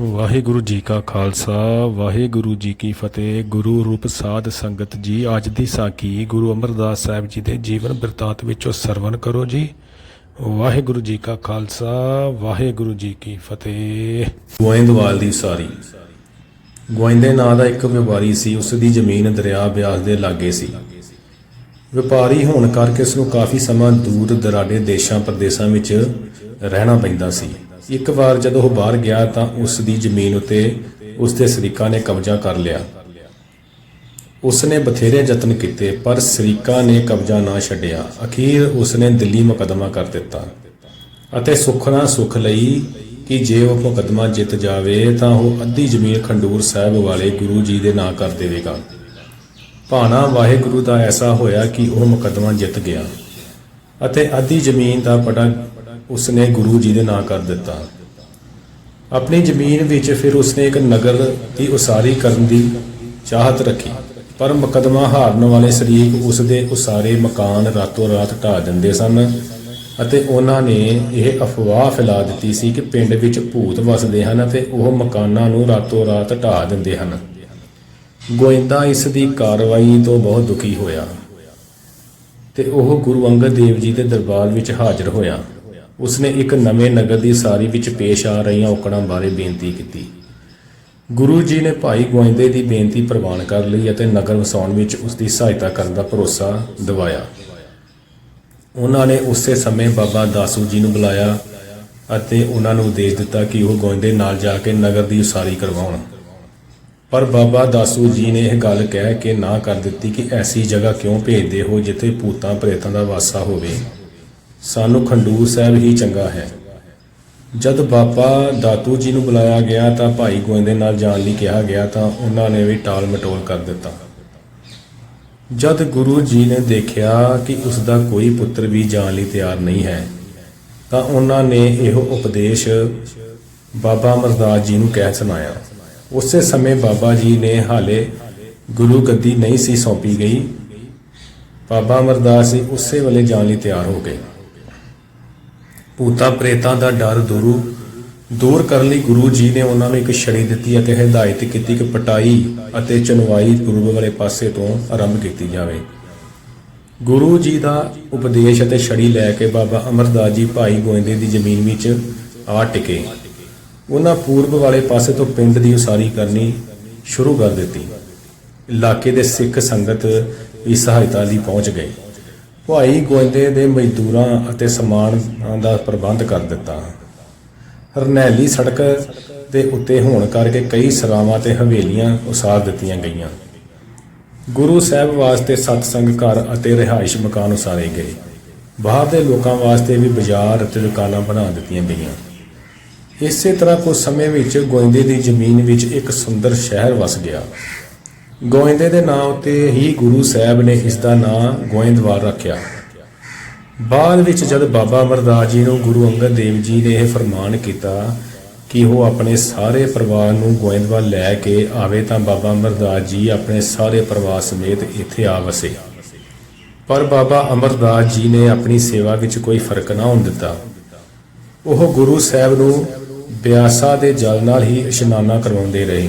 ਵਾਹਿਗੁਰੂ ਜੀ ਕਾ ਖਾਲਸਾ, ਵਾਹਿਗੁਰੂ ਜੀ ਕੀ ਫਤਿਹ। ਗੁਰੂ ਰੂਪ ਸਾਧ ਸੰਗਤ ਜੀ, ਅੱਜ ਦੀ ਸਾਖੀ ਗੁਰੂ ਅਮਰਦਾਸ ਸਾਹਿਬ ਜੀ ਦੇ ਜੀਵਨ ਬਿਰਤਾਂਤ ਵਿੱਚੋਂ ਸਰਵਣ ਕਰੋ ਜੀ। ਵਾਹਿਗੁਰੂ ਜੀ ਕਾ ਖਾਲਸਾ, ਵਾਹਿਗੁਰੂ ਜੀ ਕੀ ਫਤਿਹ। ਗੋਇੰਦਵਾਲ ਦੀ ਸਾਰੀ। ਗੋਇੰਦੇ ਨਾਂ ਦਾ ਇੱਕ ਵਪਾਰੀ ਸੀ, ਉਸ ਦੀ ਜ਼ਮੀਨ ਦਰਿਆ ਬਿਆਸ ਦੇ ਲਾਗੇ ਸੀ। ਵਪਾਰੀ ਹੋਣ ਕਰਕੇ ਉਸ ਨੂੰ ਕਾਫੀ ਸਮਾਂ ਦੂਰ ਦਰਾਡੇ ਦੇਸ਼ਾਂ ਪ੍ਰਦੇਸ਼ਾਂ ਵਿੱਚ ਰਹਿਣਾ ਪੈਂਦਾ ਸੀ। ਇੱਕ ਵਾਰ ਜਦੋਂ ਉਹ ਬਾਹਰ ਗਿਆ ਤਾਂ ਉਸ ਦੀ ਜ਼ਮੀਨ ਉੱਤੇ ਉਸ ਦੇ ਸ਼ਰੀਕਾਂ ਨੇ ਕਬਜ਼ਾ ਕਰ ਲਿਆ। ਉਸ ਨੇ ਬਥੇਰੇ ਯਤਨ ਕੀਤੇ, ਪਰ ਸ਼ਰੀਕਾਂ ਨੇ ਕਬਜ਼ਾ ਨਾ ਛੱਡਿਆ। ਅਖੀਰ ਉਸ ਨੇ ਦਿੱਲੀ ਮੁਕੱਦਮਾ ਕਰ ਦਿੱਤਾ ਅਤੇ ਸੁੱਖ ਨਾਲ ਸੁੱਖ ਲਈ ਕਿ ਜੇ ਉਹ ਮੁਕੱਦਮਾ ਜਿੱਤ ਜਾਵੇ ਤਾਂ ਉਹ ਅੱਧੀ ਜ਼ਮੀਨ ਖੰਡੂਰ ਸਾਹਿਬ ਵਾਲੇ ਗੁਰੂ ਜੀ ਦੇ ਨਾਂ ਕਰ ਦੇਵੇਗਾ। ਭਾਣਾ ਵਾਹਿਗੁਰੂ ਦਾ ਐਸਾ ਹੋਇਆ ਕਿ ਉਹ ਮੁਕੱਦਮਾ ਜਿੱਤ ਗਿਆ ਅਤੇ ਅੱਧੀ ਜ਼ਮੀਨ ਦਾ ਪਟਾ ਉਸਨੇ ਗੁਰੂ ਜੀ ਦੇ ਨਾਂ ਕਰ ਦਿੱਤਾ। ਆਪਣੀ ਜ਼ਮੀਨ ਵਿੱਚ ਫਿਰ ਉਸਨੇ ਇੱਕ ਨਗਰ ਦੀ ਉਸਾਰੀ ਕਰਨ ਦੀ ਚਾਹਤ ਰੱਖੀ। ਪਰ ਮੁਕੱਦਮਾ ਹਾਰਨ ਵਾਲੇ ਸ਼ਰੀਕ ਉਸ ਦੇ ਉਸਾਰੇ ਮਕਾਨ ਰਾਤੋਂ ਰਾਤ ਢਾ ਦਿੰਦੇ ਸਨ ਅਤੇ ਉਹਨਾਂ ਨੇ ਇਹ ਅਫਵਾਹ ਫੈਲਾ ਦਿੱਤੀ ਸੀ ਕਿ ਪਿੰਡ ਵਿੱਚ ਭੂਤ ਵਸਦੇ ਹਨ ਅਤੇ ਉਹ ਮਕਾਨਾਂ ਨੂੰ ਰਾਤੋਂ ਰਾਤ ਢਾ ਦਿੰਦੇ ਹਨ। ਗੋਇੰਦਾ ਇਸ ਦੀ ਕਾਰਵਾਈ ਤੋਂ ਬਹੁਤ ਦੁਖੀ ਹੋਇਆ ਤੇ ਉਹ ਗੁਰੂ ਅੰਗਦ ਦੇਵ ਜੀ ਦੇ ਦਰਬਾਰ ਵਿੱਚ ਹਾਜ਼ਰ ਹੋਇਆ। ਉਸਨੇ ਇੱਕ ਨਵੇਂ ਨਗਰ ਦੀ ਸਾਰੀ ਵਿੱਚ ਪੇਸ਼ ਆ ਰਹੀਆਂ ਔਕੜਾਂ ਬਾਰੇ ਬੇਨਤੀ ਕੀਤੀ। ਗੁਰੂ ਜੀ ਨੇ ਭਾਈ ਗੋਇੰਦੇ ਦੀ ਬੇਨਤੀ ਪ੍ਰਵਾਨ ਕਰ ਲਈ ਅਤੇ ਨਗਰ ਵਸਾਉਣ ਵਿੱਚ ਉਸ ਦੀ ਸਹਾਇਤਾ ਕਰਨ ਦਾ ਭਰੋਸਾ ਦਿਵਾਇਆ। ਉਹਨਾਂ ਨੇ ਉਸੇ ਸਮੇਂ ਬਾਬਾ ਦਾਸੂ ਜੀ ਨੂੰ ਬੁਲਾਇਆ ਅਤੇ ਉਹਨਾਂ ਨੂੰ ਉਦੇਸ਼ ਦਿੱਤਾ ਕਿ ਉਹ ਗੋਇੰਦੇ ਨਾਲ ਜਾ ਕੇ ਨਗਰ ਦੀ ਉਸਾਰੀ ਕਰਵਾਉਣ। ਪਰ ਬਾਬਾ ਦਾਸੂ ਜੀ ਨੇ ਇਹ ਗੱਲ ਕਹਿ ਕੇ ਨਾ ਕਰ ਦਿੱਤੀ ਕਿ ਐਸੀ ਜਗ੍ਹਾ ਕਿਉਂ ਭੇਜਦੇ ਹੋ ਜਿੱਥੇ ਭੂਤਾਂ, ਪ੍ਰੇਤਾਂ ਦਾ ਵਾਸਾ ਹੋਵੇ। ਸਾਨੂੰ ਖੰਡੂਰ ਸਾਹਿਬ ਹੀ ਚੰਗਾ ਹੈ। ਜਦ ਬਾਬਾ ਦਾਤੂ ਜੀ ਨੂੰ ਬੁਲਾਇਆ ਗਿਆ ਤਾਂ ਭਾਈ ਗੋਇੰਦੇ ਨਾਲ ਜਾਣ ਲਈ ਕਿਹਾ ਗਿਆ ਤਾਂ ਉਹਨਾਂ ਨੇ ਵੀ ਟਾਲ ਮਟੋਲ ਕਰ ਦਿੱਤਾ। ਜਦ ਗੁਰੂ ਜੀ ਨੇ ਦੇਖਿਆ ਕਿ ਉਸ ਦਾ ਕੋਈ ਪੁੱਤਰ ਵੀ ਜਾਣ ਲਈ ਤਿਆਰ ਨਹੀਂ ਹੈ, ਤਾਂ ਉਹਨਾਂ ਨੇ ਇਹੋ ਉਪਦੇਸ਼ ਬਾਬਾ ਅਮਰਦਾਸ ਜੀ ਨੂੰ ਕਹਿ ਸੁਣਾਇਆ। ਉਸੇ ਸਮੇਂ ਬਾਬਾ ਜੀ ਨੇ ਹਾਲੇ ਗੁਰੂ ਗੱਦੀ ਨਹੀਂ ਸੀ ਸੌਂਪੀ ਗਈ। ਬਾਬਾ ਅਮਰਦਾਸ ਜੀ ਉਸੇ ਵੇਲੇ ਜਾਣ ਲਈ ਤਿਆਰ ਹੋ ਗਏ। ਭੂਤਾਂ ਪ੍ਰੇਤਾਂ ਦਾ ਡਰ ਦੂਰੂ। ਦੂਰ ਕਰਨ ਲਈ ਗੁਰੂ ਜੀ ਨੇ ਉਹਨਾਂ ਨੂੰ ਇੱਕ ਛੜੀ ਦਿੱਤੀ ਅਤੇ ਹਦਾਇਤ ਕੀਤੀ ਕਿ ਪਟਾਈ ਅਤੇ ਚਨਵਾਈ ਪੂਰਬ ਵਾਲੇ ਪਾਸੇ ਤੋਂ ਆਰੰਭ ਕੀਤੀ ਜਾਵੇ। ਗੁਰੂ ਜੀ ਦਾ ਉਪਦੇਸ਼ ਅਤੇ ਛੜੀ ਲੈ ਕੇ ਬਾਬਾ ਅਮਰਦਾਸ ਜੀ ਭਾਈ ਗੋਇੰਦੇ ਦੀ ਜ਼ਮੀਨ ਵਿੱਚ ਆ ਟਿਕੇ। ਉਹਨਾਂ ਪੂਰਬ ਵਾਲੇ ਪਾਸੇ ਤੋਂ ਪਿੰਡ ਦੀ ਉਸਾਰੀ ਕਰਨੀ ਸ਼ੁਰੂ ਕਰ ਦਿੱਤੀ। ਇਲਾਕੇ ਦੇ ਸਿੱਖ ਸੰਗਤ ਵੀ ਸਹਾਇਤਾ ਲਈ ਪਹੁੰਚ ਗਏ। ਭਾਈ ਗੋਇੰਦੇ ਦੇ ਮਜ਼ਦੂਰਾਂ ਅਤੇ ਸਮਾਨ ਦਾ ਪ੍ਰਬੰਧ ਕਰ ਦਿੱਤਾ। ਹਰਨੈਲੀ ਸੜਕ ਦੇ ਉੱਤੇ ਹੋਣ ਕਰਕੇ ਕਈ ਸਰਾਵਾਂ ਤੇ ਹਵੇਲੀਆਂ ਉਸਾਰ ਦਿੱਤੀਆਂ ਗਈਆਂ। ਗੁਰੂ ਸਾਹਿਬ ਵਾਸਤੇ ਸਤਸੰਗ ਘਰ ਅਤੇ ਰਿਹਾਇਸ਼ ਮਕਾਨ ਉਸਾਰੇ ਗਏ। ਬਾਹਰ ਦੇ ਲੋਕਾਂ ਵਾਸਤੇ ਵੀ ਬਾਜ਼ਾਰ ਅਤੇ ਦੁਕਾਨਾਂ ਬਣਾ ਦਿੱਤੀਆਂ ਗਈਆਂ। ਇਸੇ ਤਰ੍ਹਾਂ ਕੁਝ ਸਮੇਂ ਵਿੱਚ ਗੋਇੰਦੇ ਦੀ ਜ਼ਮੀਨ ਵਿੱਚ ਇੱਕ ਸੁੰਦਰ ਸ਼ਹਿਰ ਵਸ ਗਿਆ। ਗੋਇੰਦੇ ਦੇ ਨਾਂ ਉੱਤੇ ਹੀ ਗੁਰੂ ਸਾਹਿਬ ਨੇ ਇਸ ਦਾ ਨਾਂ ਗੋਇੰਦਵਾਲ ਰੱਖਿਆ। ਬਾਅਦ ਵਿੱਚ ਜਦ ਬਾਬਾ ਅਮਰਦਾਸ ਜੀ ਨੂੰ ਗੁਰੂ ਅੰਗਦ ਦੇਵ ਜੀ ਨੇ ਇਹ ਫਰਮਾਨ ਕੀਤਾ ਕਿ ਉਹ ਆਪਣੇ ਸਾਰੇ ਪਰਿਵਾਰ ਨੂੰ ਗੋਇੰਦਵਾਲ ਲੈ ਕੇ ਆਵੇ ਤਾਂ ਬਾਬਾ ਅਮਰਦਾਸ ਜੀ ਆਪਣੇ ਸਾਰੇ ਪਰਿਵਾਰ ਸਮੇਤ ਇੱਥੇ ਆ ਵਸੇ। ਪਰ ਬਾਬਾ ਅਮਰਦਾਸ ਜੀ ਨੇ ਆਪਣੀ ਸੇਵਾ ਵਿੱਚ ਕੋਈ ਫ਼ਰਕ ਨਾ ਹੋਣ ਦਿੱਤਾ। ਉਹ ਗੁਰੂ ਸਾਹਿਬ ਨੂੰ ਬਿਆਸਾ ਦੇ ਜਲ ਨਾਲ ਹੀ ਇਸ਼ਨਾਨਾ ਕਰਵਾਉਂਦੇ ਰਹੇ।